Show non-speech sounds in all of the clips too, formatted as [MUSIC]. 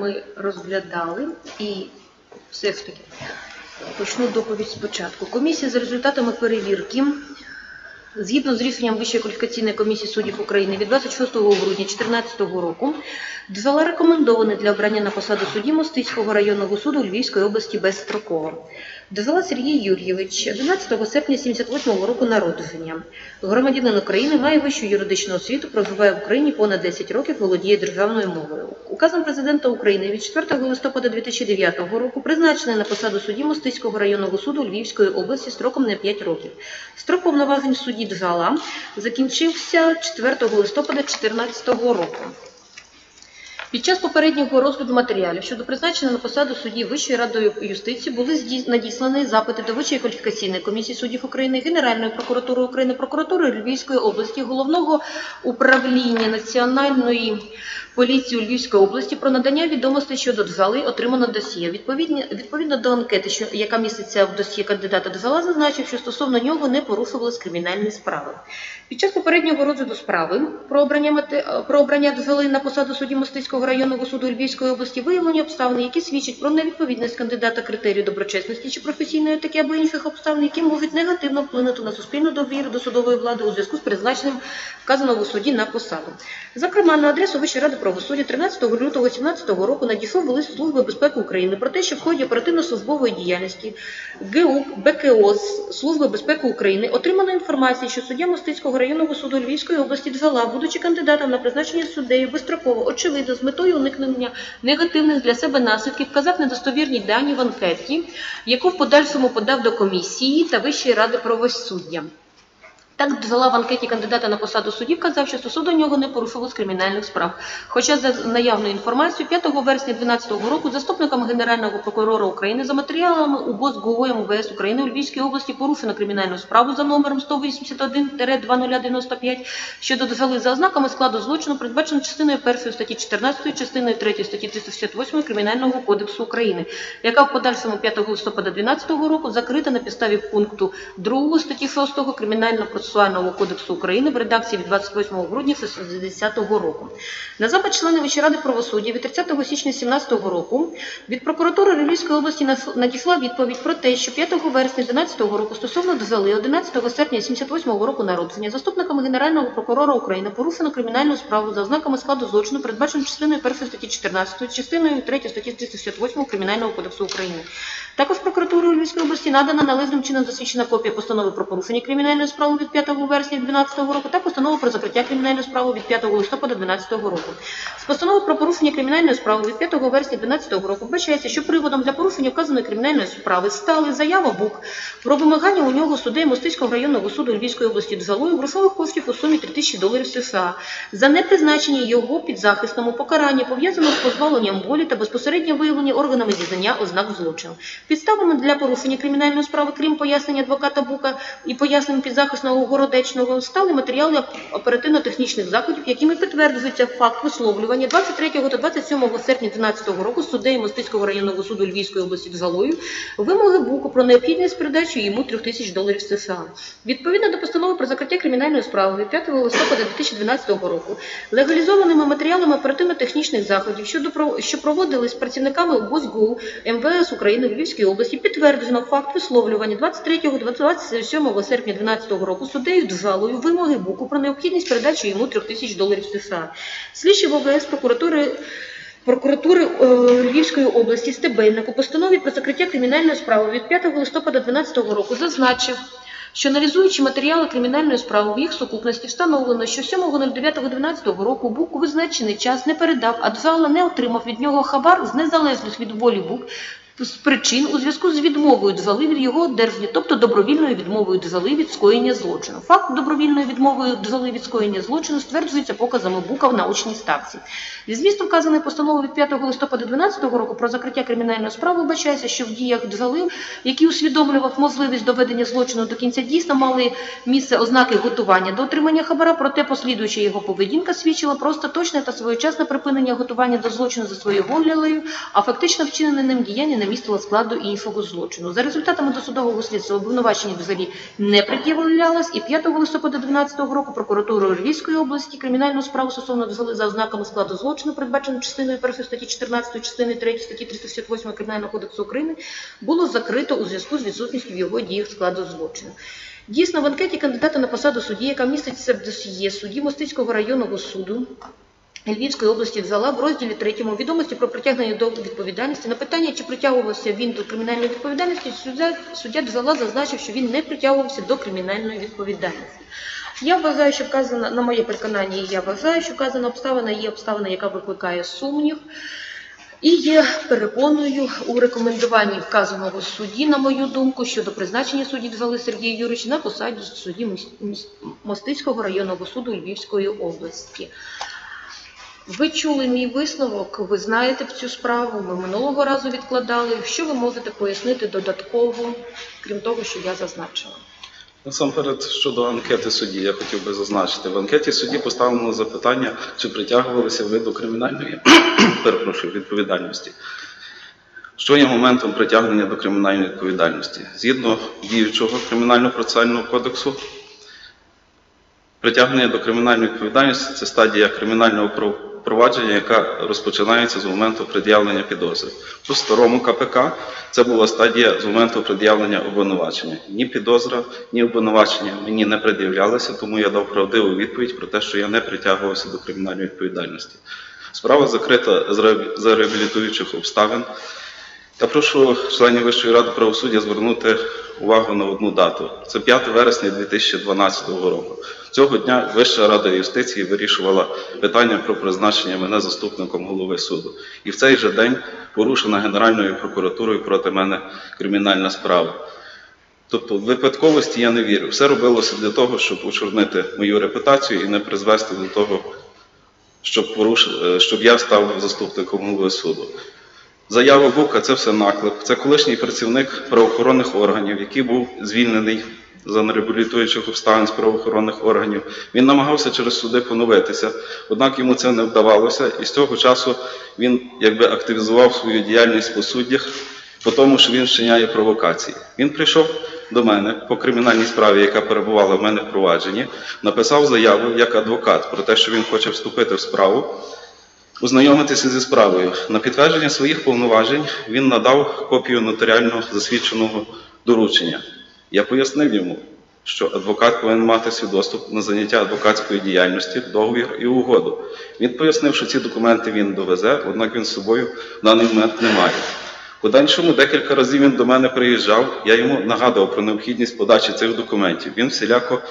ми розглядали і все ж таки почну доповідь спочатку. Комісія за результатами перевірки згідно з рішенням Вищої кваліфікаційної комісії суддів України від 26 грудня 2014 року дала рекомендований для обрання на посаду судді Мостицького районного суду Львівської області безстроково. Дозвола Сергій Юрійович 11 серпня 78 року народження. Громадянин України має вищу юридичну освіту, проживає в Україні понад 10 років, володіє державною мовою. Указом президента України від 4 листопада 2009 року призначений на посаду судді Мостицького районного суду Львівської області строком на 5 років. Строк повноважень судді Джала закінчився 4 листопада 2014 року. Під час попереднього розгляду матеріалів щодо призначення на посаду судді Вищої ради юстиції були надіслані запити до Вищої кваліфікаційної комісії суддів України, Генеральної прокуратури України, прокуратури Львівської області, головного управління національної поліції у Львівської області про надання відомостей щодо джали отримано досьє. Відповідно, відповідно до анкети, що яка міститься в досьє кандидата джала, зазначив, що стосовно нього не порушувалися кримінальні справи. Під час попереднього розгляду справи про обрання про обрання джали на посаду судді Мостицького районного суду Львівської області виявлені обставини, які свідчать про невідповідність кандидата критерію доброчесності чи професійної такі або інших обставин, які можуть негативно вплинути на суспільну довіру до судової влади у зв'язку з призначенням вказаного у суді на посаду. Зокрема, на адресу Вищої ради правосуддя 13 лютого 2017 року надійшов лист Служби безпеки України про те, що в ході оперативно-службової діяльності ГУК БКОС Служби безпеки України отримано інформацію, що суддя Мостицького районного суду Львівської області Джала, будучи кандидатом на призначення суддею безстроково, очевидно, з метою уникнення негативних для себе наслідків, вказав недостовірні дані в анкеті, яку в подальшому подав до комісії та Вищої ради правосуддя. Так, Джала в анкеті кандидата на посаду судді вказав, що стосовно нього не порушувалось кримінальних справ. Хоча за наявною інформацією 5 вересня 2012 року заступником Генерального прокурора України за матеріалами УБОС ГУ МВС України у Львівській області порушено кримінальну справу за номером 181-2095 щодо Джали за ознаками складу злочину, передбачено частиною 1 статті 14, частиною 3 статті 368 Кримінального кодексу України, яка в подальшому 5 листопада 2012 року закрита на підставі пункту 2 статті 6 Кримінального процесуального кодексу України в редакції від 28 грудня 60 року. На запит членів Вищої ради правосуддя від 30 січня 2017 року від прокуратури Львівської області надійшла відповідь про те, що 5 вересня 2012 року стосовно Дзали 11 серпня 78 року народження заступниками Генерального прокурора України порушено кримінальну справу за ознаками складу злочину, передбачено частиною 1 статті 14, частиною 3 статті 368 Кримінального кодексу України. Також прокуратурою Львівської області надана належним чином засвідчена копія постанови про порушення кримінальної справи від 5 вересня 2012 року та постанова про закриття кримінальної справи від 5 листопада 2012 року. З постанови про порушення кримінальної справи від 5 вересня 2012 року вбачається, що приводом для порушення вказаної кримінальної справи стали заява БУК про вимагання у нього суддею Мостицького районного суду Львівської області Джалою грошових коштів у сумі 3 тисячі доларів США за непризначення його підзахисному покарання, пов'язаного з позбавленням волі та безпосереднє виявлення органами зізнання ознак злочину. Підставами для порушення кримінальної справи, крім пояснення адвоката Бука і пояснень підзахисного городечного, стали матеріали оперативно-технічних заходів, якими підтверджується факт висловлювання 23 та 27 серпня 2012 року суддею Мостицького районного суду Львівської області Джалою вимоги Буку про необхідність передачі йому 3 тисяч доларів США. Відповідно до постанови про закриття кримінальної справи від 5 листопада 2012 року легалізованими матеріалами оперативно-технічних заходів, що проводились працівниками УБОСГУ МВС України в Львівській області, підтверджено факт висловлювання 23-27 серпня 2012 року суддею Джалою вимоги Буку про необхідність передачі йому 3 тисяч доларів США. Слідчі в ОВС прокуратури Прокуратури е, Львівської області Стебельник у постанові про закриття кримінальної справи від 5 листопада 2012 року зазначив, що аналізуючи матеріали кримінальної справи в їх сукупності, встановлено, що 7.09.12 року БУК у визначений час не передав, а Джала не отримав від нього хабар з незалежних від волі БУК з причин у зв'язку з відмовою Джали від його одержання, тобто добровільною відмовою Джали від скоєння злочину. Факт добровільної відмови Джали від скоєння злочину стверджується показами Бука в научній ставці. Зі змісту вказаної постанови від 5 листопада 2012 року про закриття кримінальної справи вбачається, що в діях Джали, який усвідомлював можливість доведення злочину до кінця дійсно мали місце ознаки готування до отримання хабара, проте послідуюча його поведінка свідчила про остаточне та своєчасне припинення готування до злочину за своєю волею, а фактично вчинене ним діяння не містила складу іншого злочину. За результатами досудового слідства обвинувачення взагалі не пред'являлось, і 5 листопада 2012 року прокуратурою Львівської області кримінальну справу стосовно взяли за ознаками складу злочину, передбаченого частиною 1 статті 14, частини 3 статті 368 Кримінального кодексу України, було закрито у зв'язку з відсутністю в його діях складу злочину. Дійсно, в анкеті кандидата на посаду судді, яка міститься в досьє судді Мостицького районного суду, Львівської області взяла в розділі 3 відомості про притягнення до відповідальності. На питання, чи притягувався він до кримінальної відповідальності, суддя, суддя взяла, зазначив, що він не притягувався до кримінальної відповідальності. Я вважаю, що вказана, на моє переконання, я вважаю, що вказана обставина є обставина, яка викликає сумнів. І є перепоною у рекомендуванні вказаного судді, на мою думку, щодо призначення судді взяли Сергія Юрича на посаді судді Мос- Мос- Мостицького районного суду Львівської області. Ви чули мій висновок, ви знаєте цю справу, ми минулого разу відкладали. Що ви можете пояснити додатково, крім того, що я зазначила? Насамперед, щодо анкети судді, я хотів би зазначити. В анкеті судді поставлено запитання, чи притягувалися ви до кримінальної [COUGHS] перепрошую, відповідальності. Що є моментом притягнення до кримінальної відповідальності? Згідно діючого кримінально-процесуального кодексу, притягнення до кримінальної відповідальності це стадія кримінального прав- провадження, яка розпочинається з моменту пред'явлення підозри. У старому КПК це була стадія з моменту пред'явлення обвинувачення. Ні підозра, ні обвинувачення мені не пред'являлися, тому я дав правдиву відповідь про те, що я не притягувався до кримінальної відповідальності. Справа закрита з реабілітуючих обставин. Я прошу членів Вищої ради правосуддя звернути увагу на одну дату. Це 5 вересня 2012 року. Цього дня Вища рада юстиції вирішувала питання про призначення мене заступником голови суду. І в цей же день порушена Генеральною прокуратурою проти мене кримінальна справа. Тобто випадковості я не вірю. Все робилося для того, щоб очорнити мою репутацію і не призвести до того, щоб, поруш... е, щоб я став заступником голови суду. Заява Бука це все наклеп. Це колишній працівник правоохоронних органів, який був звільнений за нереабілітуючих обставин з правоохоронних органів. Він намагався через суди поновитися, однак йому це не вдавалося, і з того часу він якби активізував свою діяльність по суддях, по тому, що він вчиняє провокації. Він прийшов до мене по кримінальній справі, яка перебувала в мене в провадженні, написав заяву як адвокат про те, що він хоче вступити в справу ознайомитися зі справою. На підтвердження своїх повноважень він надав копію нотаріально засвідченого доручення. Я пояснив йому, що адвокат повинен мати свідоцтво на заняття адвокатської діяльності, договір і угоду. Він пояснив, що ці документи він довезе, однак він з собою в даний момент не має. В подальшому декілька разів він до мене приїжджав, я йому нагадував про необхідність подачі цих документів. Він всіляко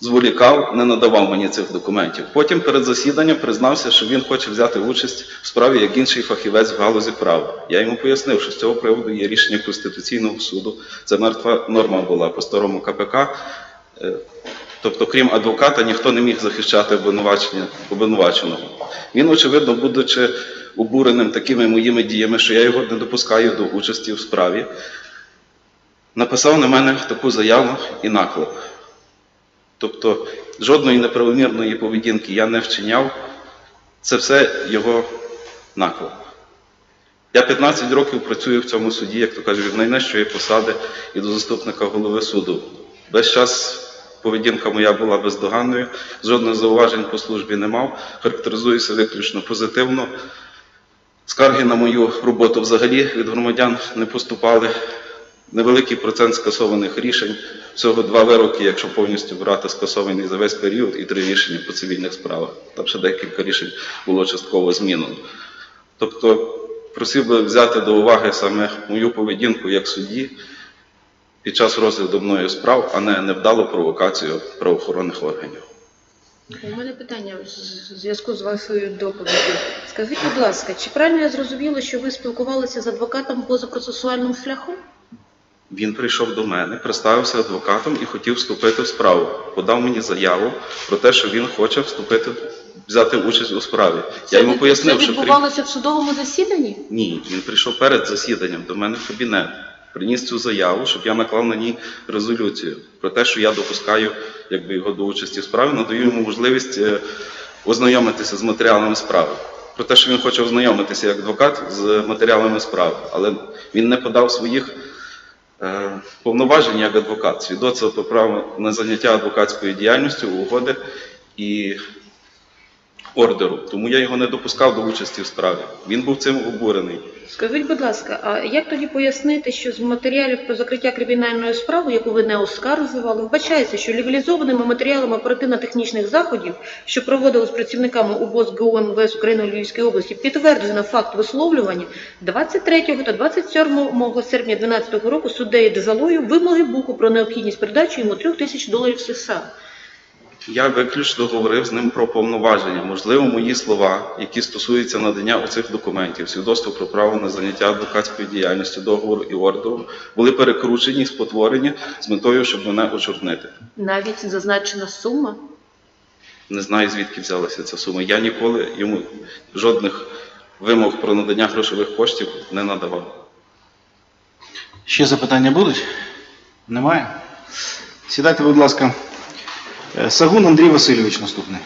зволікав, не надавав мені цих документів. Потім перед засіданням признався, що він хоче взяти участь в справі як інший фахівець в галузі права. Я йому пояснив, що з цього приводу є рішення Конституційного суду. Це мертва норма була по старому КПК. Е, Тобто, крім адвоката, ніхто не міг захищати обвинуваченого. Він, очевидно, будучи обуреним такими моїми діями, що я його не допускаю до участі в справі, написав на мене таку заяву і наклеп. Тобто жодної неправомірної поведінки я не вчиняв. Це все його наклеп. Я 15 років працюю в цьому суді, як то кажуть, від найнижчої посади і до заступника голови суду. Весь час поведінка моя була бездоганною, жодних зауважень по службі не мав, характеризуюся виключно позитивно. Скарги на мою роботу взагалі від громадян не поступали. Невеликий процент скасованих рішень, всього два вироки, якщо повністю брати скасований за весь період, і три рішення по цивільних справах. Там ще декілька рішень було частково змінено. Тобто просив би взяти до уваги саме мою поведінку як судді під час розгляду мною справ, а не невдалу провокацію правоохоронних органів. У мене питання в зв'язку з вашою доповіддю. Скажіть, будь ласка, чи правильно я зрозуміла, що ви спілкувалися з адвокатом позапроцесуальним шляхом? Він прийшов до мене, представився адвокатом і хотів вступити в справу. Подав мені заяву про те, що він хоче вступити, взяти участь у справі. Я йому пояснив, це що відбувалося в судовому засіданні? ні, він прийшов перед засіданням до мене в кабінет, приніс цю заяву, щоб я наклав на ній резолюцію про те, що я допускаю якби, його до участі в справі, надаю йому можливість е, ознайомитися з матеріалами справи. про те, що він хоче ознайомитися як адвокат з матеріалами справи, але він не подав своїх повноважень як адвокат, свідоцтво про право на заняття адвокатською діяльністю, угоди і ордеру. Тому я його не допускав до участі в справі. Він був цим обурений. Скажіть, будь ласка, а як тоді пояснити, що з матеріалів про закриття кримінальної справи, яку ви не оскаржували, вбачається, що легалізованими матеріалами оперативно-технічних заходів, що проводили з працівниками УБОС ГУ МВС України у Львівській області, підтверджено факт висловлювання 23 та 27 серпня 2012 року суддею Джалою вимоги Буку про необхідність передачі йому 3 тисяч доларів США. Я виключно говорив з ним про повноваження. Можливо, мої слова, які стосуються надання оцих документів, свідоцтво про право на заняття адвокатською діяльністю, договору і ордеру, були перекручені, спотворені з метою, щоб мене очорнити. Навіть зазначена сума. Не знаю, звідки взялася ця сума. Я ніколи йому жодних вимог про надання грошових коштів не надавав. Ще запитання будуть? Немає? Сідайте, будь ласка. Сагун Андрій Васильович наступний.